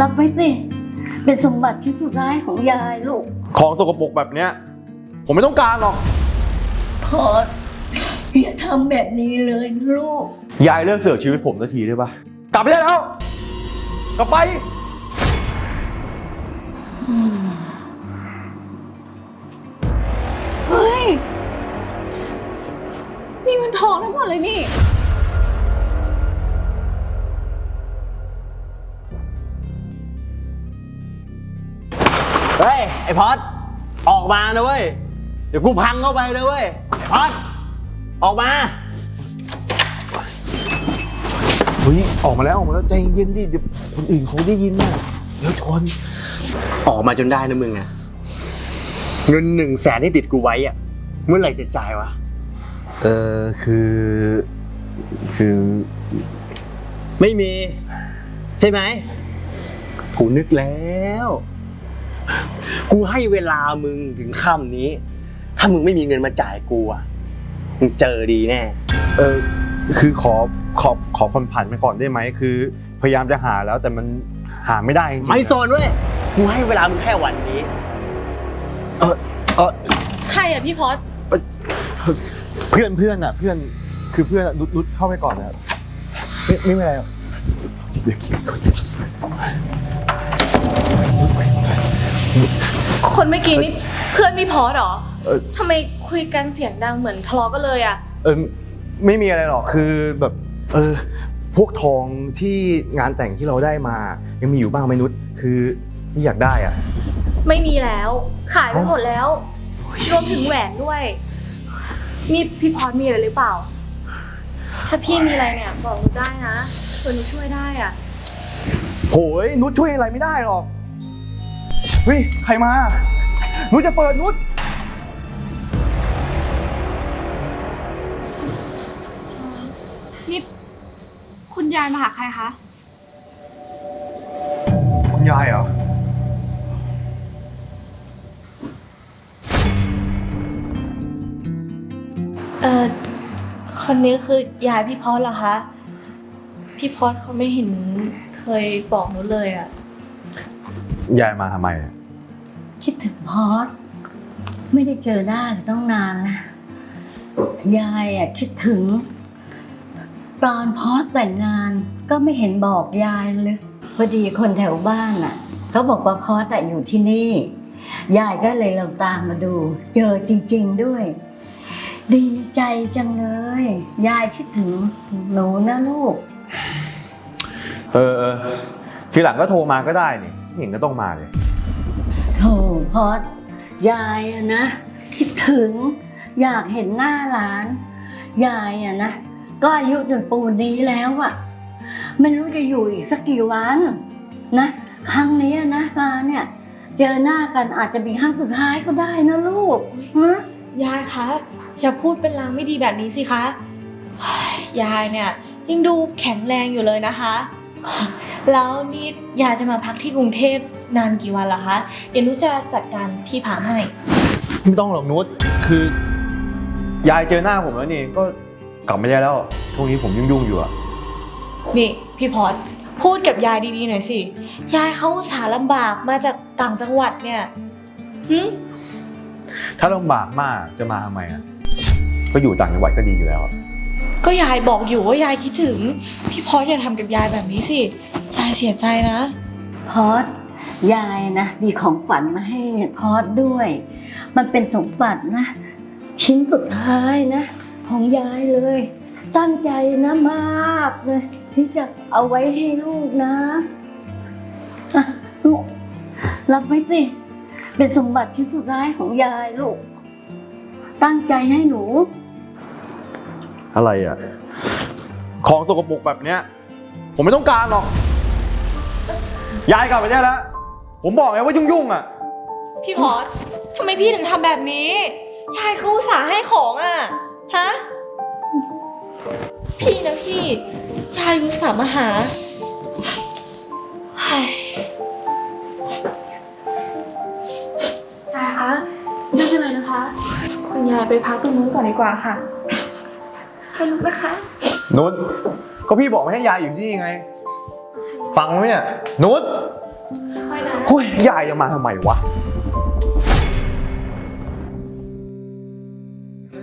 รับไว้สิ เป็นสมบัติชิ้นสุดท้ายของยายลูก ของสกปรกแบบเนี้ย ผมไม่ต้องการหรอก พอดอย่าทำแบบนี้เลยนะลูก ยายเลิกเสือกชีวิตผมสักทีได้ปะกลับไปได้แล้ว กลับไป เฮ้ย ไอพอดออกมานะเว้ย เดี๋ยวกูพังเข้าไปนะเว้ย ไอพอดออกมา เฮ้ยออกมาแล้วออกมาแล้วใจเย็นดิเดี๋ยวคนอื่นเขาได้ยินนะเดี๋ยวชนออกมาจนได้นะมึงอะเงินหนึ่งแสนที่ติดกูไว้อะเมื่อไหร่จะจ่ายวะ เออคือ คือไม่มี ใช่ไหม กูนึกแล้ว กูให้เวลามึงถึงค่ำนี้ ถ้ามึงไม่มีเงินมาจ่ายกูอะมึงเจอดีแน่ เออ คือขอขอขอผ่อนผันไปก่อนได้ไหมคือ พยายามจะหาแล้วแต่มันหาไม่ได้จริงๆไม่โซนเว้ย กูให้เวลามึงแค่วันนี้ เออเออใครอะพี่พอดเพื่อนเพื่อนอะ เพื่อนคือเพื่อนอะนุดนุดเข้าไปก่อนนะครับไม่ไม่เป็นไรหรอกเดี๋ยวคิดก่อน คนเมื่อกี้นี่เพื่อนพี่พอดเหรอเออทำไมคุยกันเสียงดังเหมือนทะเลาะกันเลยอะเออไม่มีอะไรหรอกคือแบบเออพวกทองที่งานแต่งที่เราได้มา ยังมีอยู่บ้างไหมนุชคือไม่อยากได้อะ ไม่มีแล้ว ขายไปหมดแล้วรวมถึงแหวนด้วย นี่พี่พอดมีอะไรหรือเปล่า ถ้าพี่มีอะไรเนี่ยบอกหนูได้นะส่วนหนูช่วยได้อะโหยนุชช่วยอะไรไม่ได้หรอก เฮ้ย ใครมา นุชจะเปิดนุชนี่คุณยายมาหาใครคะ คุณยายเหรอ เออคนนี้คือยายพี่พอดเหรอคะ พี่พอดเขาไม่เห็นเคยบอกหนูเลยอะ ยายมาทำไมอะคิดถึงพอดไม่ได้เจอหน้ากันต้องนานนะยายอะคิดถึง ตอนพอดแต่งงานก็ไม่เห็นบอกยายเลยพอดีคนแถวบ้านอะเขาบอกว่าพอดอะอยู่ที่นี่ ยายก็เลยลองตามมาดู เจอจริง ๆด้วย ดีใจจังเลย ยายคิดถึงหนูนะลูก เออเออทีหลังก็โทรมาก็ได้นี่ ไม่เห็นก็ต้องมาเลยโถพอดยายอะนะ คิดถึงอยากเห็นหน้าหลาน ยายอะนะ ก็อายุจนปูนนี้แล้วอะไม่รู้จะอยู่อีกสักกี่วันนะ ครั้งนี้นะมาเนี่ย เจอหน้ากันอาจจะมีครั้งสุดท้ายก็ได้นะลูกฮะยายคะอย่าพูดเป็นลางไม่ดีแบบนี้สิคะเฮ้ยยายเนี่ยยังดูแข็งแรงอยู่เลยนะคะ แล้วนี่ยายจะมาพักที่กรุงเทพนานกี่วันล่ะคะ เดี๋ยวหนุจะจัดการที่พักให้ ไม่ต้องหรอกนุชคือ ยายเจอหน้าผมแล้วนี่ก็กลับไม่ได้แล้วช่วงนี้ผมยุ่งๆอยู่อะนี่พี่พอดพูดกับยายดีๆหน่อยสิ ยายเขาอุตส่าห์ลำบากมาจากต่างจังหวัดเนี่ยหึถ้าลำบากมากจะมาทำไมอะก็อยู่ต่างจังหวัดก็ดีอยู่แล้วอะ ก็ยายบอกอยู่ว่ายายคิดถึง พี่พอดอย่าทำกับยายแบบนี้สิ ยายเสียใจนะ พอดยายนะมีของฝันมาให้พอดด้วย มันเป็นสมบัตินะ ชิ้นสุดท้ายนะ ของยายเลย ตั้งใจนะมากเลยที่จะเอาไว้ให้ลูกนะอะลูกรับไว้สิ เป็นสมบัติชิ้นสุดท้ายของยายลูก ตั้งใจให้หนู อะไรอะของสกปรกแบบเนี้ย ผมไม่ต้องการหรอกยายกลับไปได้แล้ว ผมบอกไงว่ายุ่งๆอะพี่พอดทำไมพี่ถึงทำแบบนี้ ยายเขาอุตส่าห์ให้ของอะ ฮะ พี่นะพี่ ยายอุตส่าห์มาหาเฮ้ยยายคะไม่เป็นไรนะคะ คุณยายไปพักตรงนู้นก่อนดีกว่าค่ะ ไปลุกนะคะนุชก็พี่บอกไม่ให้ยายอยู่ที่นี่ไง ฟังไหมเนี่ย นุชค่อยนะเฮ้ยยายจะมาทำไมวะ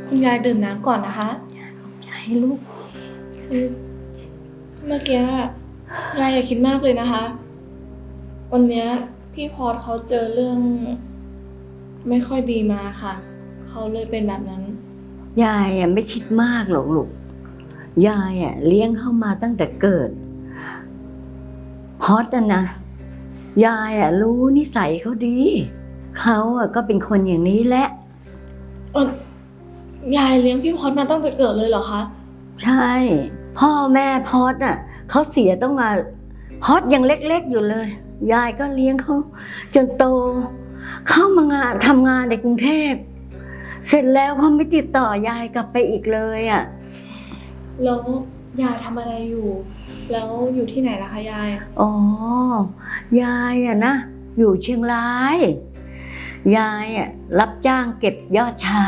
คุณยายดื่มน้ำก่อนนะคะให้ลูกคือเมื่อกี้ยายอย่าคิดมากเลยนะคะ วันเนี้ยพี่พอดเขาเจอเรื่อง ไม่ค่อยดีมาค่ะ เขาเลยเป็นแบบนั้น ยายอะไม่คิดมากหรอกลูก ยายอะเลี้ยงเข้ามาตั้งแต่เกิดฮอตอะนะ ยายอะรู้นิสัยเขาดี เขาอะก็เป็นคนอย่างนี้แหละ เอ่อยายเลี้ยงพี่พอดมาตั้งแต่เกิดเลยเหรอคะ ใช่ พ่อแม่พอดอะเขาเสียต้องมาพอดยังเล็กๆอยู่เลย ยายก็เลี้ยงเขาจนโต เข้ามางานทำงานในกรุงเทพ เสร็จแล้วเขาไม่ติดต่อยายกลับไปอีกเลยอะ แล้วยายทำอะไรอยู่ แล้วอยู่ที่ไหนล่ะคะยาย อ๋อ ยายอะนะ อยู่เชียงราย ยายอะรับจ้างเก็บยอดชา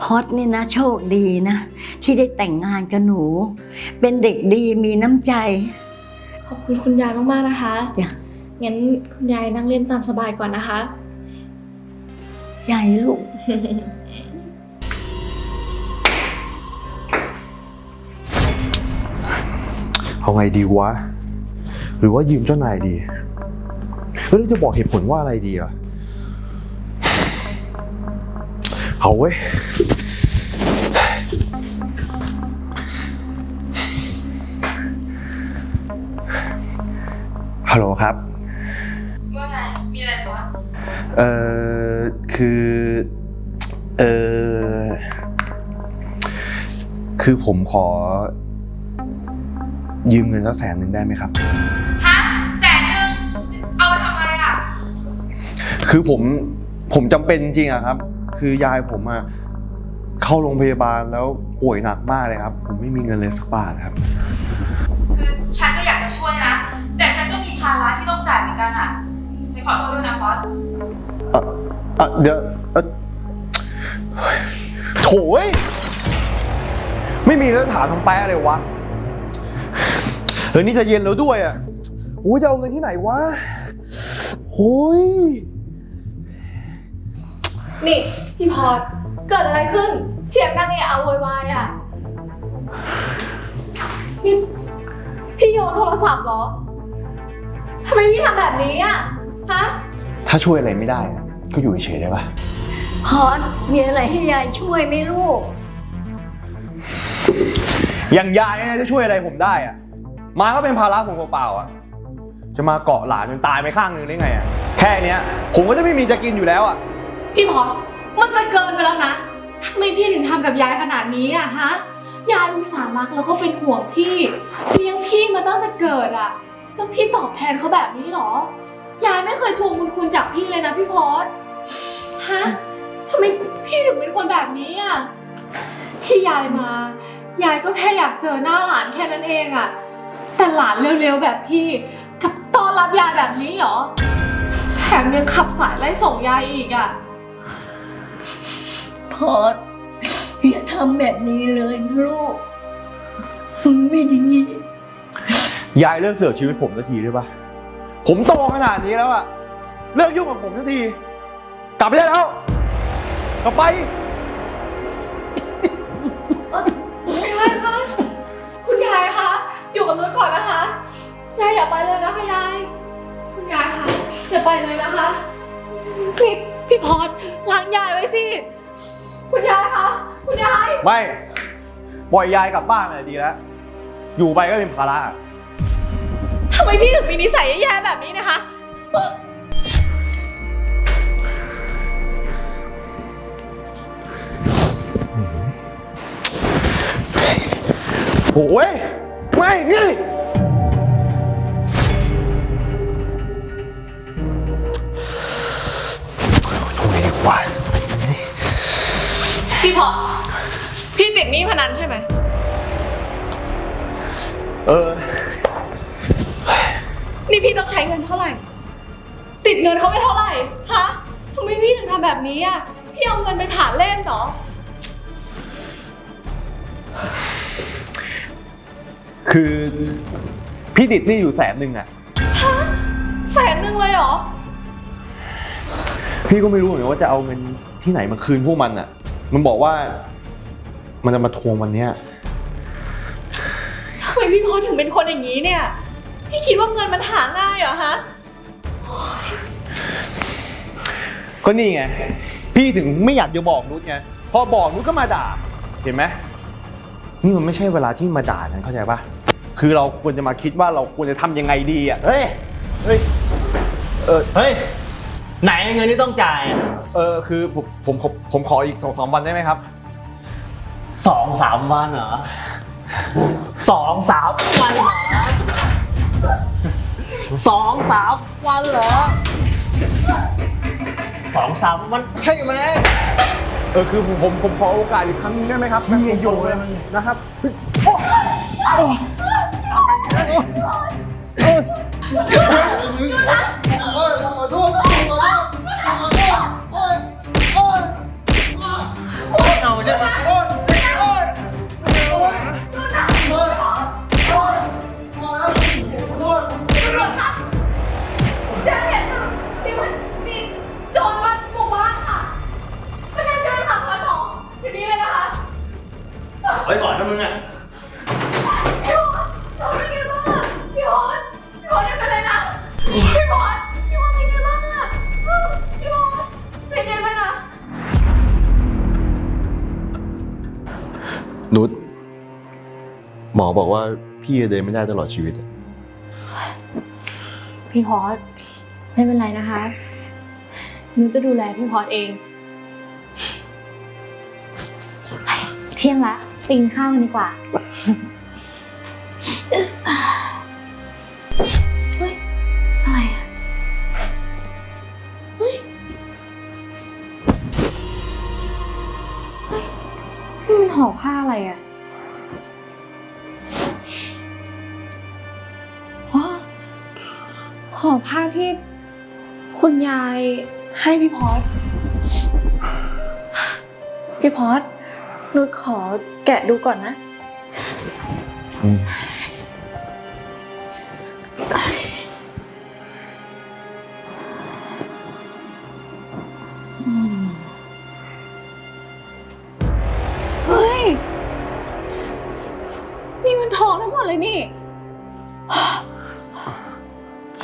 พอดนี่นะโชคดีนะ ที่ได้แต่งงานกับหนู เป็นเด็กดีมีน้ำใจ ขอบคุณคุณยายมากๆนะคะจ้ะ งั้นคุณยายนั่งเล่นตามสบายก่อนนะคะใจลูก เอาไงดีวะ หรือว่ายืมเจ้านายดีแล้วเราจะบอกเหตุผลว่าอะไรดีอะ เอาเว้ย ฮัลโหลครับ ว่าไง มีอะไรวะเอ่อ คือ เอ่อ คือผมขอ ยืมเงินสักแสนหนึ่งได้ไหมครับ ฮะแสนหนึ่งเอาไปทำอะไรอะ คือผมผมจำเป็นจริงๆอะครับ คือยายผมอะเข้าโรงพยาบาลแล้วป่วยหนักมากเลยครับ ผมไม่มีเงินเลยสักบาทครับ คือฉันก็อยากจะช่วยนะ แต่ฉันก็มีภาระที่ต้องจ่ายเหมือนกันอะ ฉันขอโทษด้วยนะพอสเอ่อเอ่อเดี๋ยวเอ่อโถยไม่มีแล้วถามทำแป๊ะเลยวะ เฮ้ยนี่จะเย็นแล้วด้วยอะโอ้ยจะเอาเงินที่ไหนวะโอ้ยนี่ พี่พอดเกิดอะไรขึ้น เสียงดังเอะอะโวยวายอะนี่พี่โยนโทรศัพท์เหรอทำไมพี่ทำแบบนี้อะฮะ ถ้าช่วยอะไรไม่ได้อะก็อยู่เฉยๆได้ปะพอดมีอะไรให้ยายช่วยไหมลูก อย่างยายเนี่ยจะช่วยอะไรผมได้อะ มาก็เป็นภาระผมเปล่าๆอะจะมาเกาะหลานจนตายไปข้างหนึงได้ไงอะแค่เนี้ย ผมก็จะไม่มีจะกินอยู่แล้วอะพี่พอมันจะเกินไปแล้วนะทำไมพี่ถึงทำกับยายขนาดนี้อะฮะ ยายอุตส่าห์รักแล้วก็เป็นห่วงพี่เลี้ยงพี่มาตั้งแต่เกิดอะแล้วพี่ตอบแทนเขาแบบนี้เหรอ ยายไม่เคยทวงบุญคุณจากพี่เลยนะพี่พอดฮะทำไมพี่ถึงเป็นคนแบบนี้อะที่ยายมา ยายก็แค่อยากเจอหน้าหลานแค่นั้นเองอะ แต่หลานเร็วๆแบบพี่กับต้อนรับยายแบบนี้เหรอ แถมยังขับสายไล่ส่งยายอีกอะพอดอย่าทำแบบนี้เลยลูกมันไม่ดี ยายเลิกเสือกชีวิตผมสักทีได้ปะผมโตขนาดนี้แล้วอะเลิกยุ่งกับผมสักที กลับไปได้แล้ว กลับไป อย่าไปเลยนะคะพี่พี่พอดล้างยายไว้สิ คุณยายคะ คุณยาย ไม่ ปล่อยยายกลับบ้านเลยดีแล้ว อยู่ไปก็เป็นภาระทำไมพี่ถึงมีนิสัยแย่ๆแบบนี้นะคะ โอ้ยไม่นี่ วะพี่พอดพี่ติดหนี้พนันใช่ไหม เออ นี่พี่ต้องใช้เงินเท่าไหร่ ติดเงินเขาไปเท่าไหร่ ฮะทำไมพี่ถึงทำแบบนี้อะ พี่เอาเงินไปผ่านเล่นเหรอ คือพี่ติดหนี่อยู่แสนหนึ่งอะแสนหนึ่ง พี่ก็ไม่รู้เหมือนกันว่าจะเอาเงินที่ไหนมาคืนพวกมันอะ มันบอกว่ามันจะมาทวงวันเนี้ย ทำไมพี่พอสถึงเป็นคนอย่างนี้เนี่ย พี่คิดว่าเงินมันหาง่ายเหรอฮะ ก็นี่ไง พี่ถึงไม่อยากจะบอกนุชไง พอบอกนุชก็มาด่า เห็นไหมนี่มันไม่ใช่เวลาที่มาด่ากันเข้าใจปะคือเราควรจะมาคิดว่าเราควรจะทำยังไงดีอะ เฮ้ย เฮ้ย เออเฮ้ย ไหนเงินที่ต้องจ่ายอะเออคือผมผมผมผมขออีกสองสามวันได้ไหมครับ สองสามวันเหรอสองสามวันเหรอสองสามวันเหรอสองสามวันใช่ไหมเออคือผมผมผมขอโอกาสอีกครั้งหนึงได้ไหมครับพี่โยเลยนะครับเอา อนนะมึงอะ พี่พอสน้องเป็นไงบ้างอะพี่พอสพี่พอสยังเป็นไรนะ พี่พอสพี่พอสเป็นไงบ้างอะพี่พอสใจเย็นไว้นะ นุชหมอบอกว่าพี่จะเดินไม่ได้ตลอดชีวิตอะพี่พอสไม่เป็นไรนะคะหนูจะดูแลพี่พอสเอง เที่ยงละ ไปกินข้าวกันดีกว่า เฮ้ย อะไรอะเฮ้ย เฮ้ยนี่มันห่อผ้าอะไรอะอ๋อห่อผ้าที่คุณยายให้พี่พอดพี่พอดนุชขอ แกะดูก่อนนะ เฮ้ย นี่มันทองทั้งหมดเลยนี่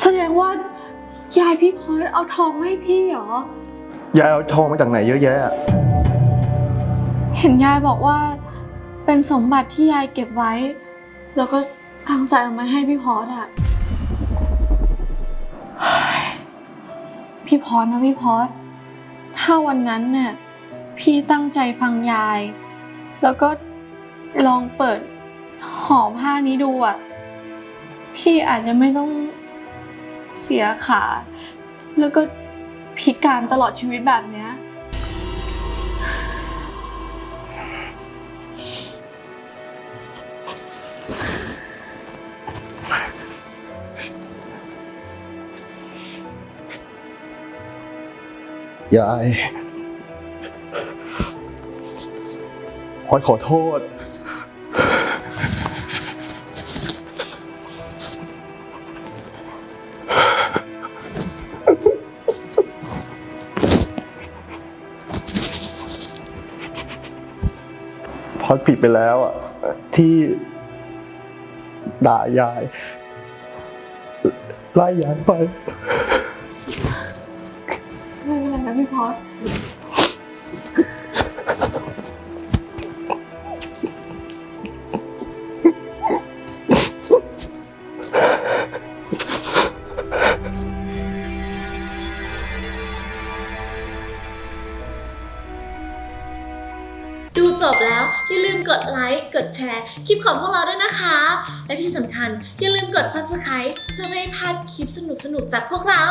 แสดงว่า ยายพี่พอดเอาทองมาให้พี่เหรอ ยายเอาทองมาจากไหนเยอะแยะอะเห็นยายบอกว่า เป็นสมบัติที่ยายเก็บไว้ แล้วก็ตั้งใจเอามาให้พี่พอดอะพี่พอดนะพี่พอดถ้าวันนั้นเนี่ยพี่ตั้งใจฟังยาย แล้วก็ลองเปิดห่อผ้านี้ดูอะพี่อาจจะไม่ต้องเสียขา แล้วก็พิการตลอดชีวิตแบบเนี้ย ยายพอดขอโทษ พอดผิดไปแล้วอะ ที่ด่ายาย ไล่ยายไป ลค์ กดแชร์ คลิปของพวกเราด้วยนะคะ และที่สำคัญอย่าลืมกด Subscribe เพื่อไม่ให้พลาดคลิปสนุกๆจากพวกเรา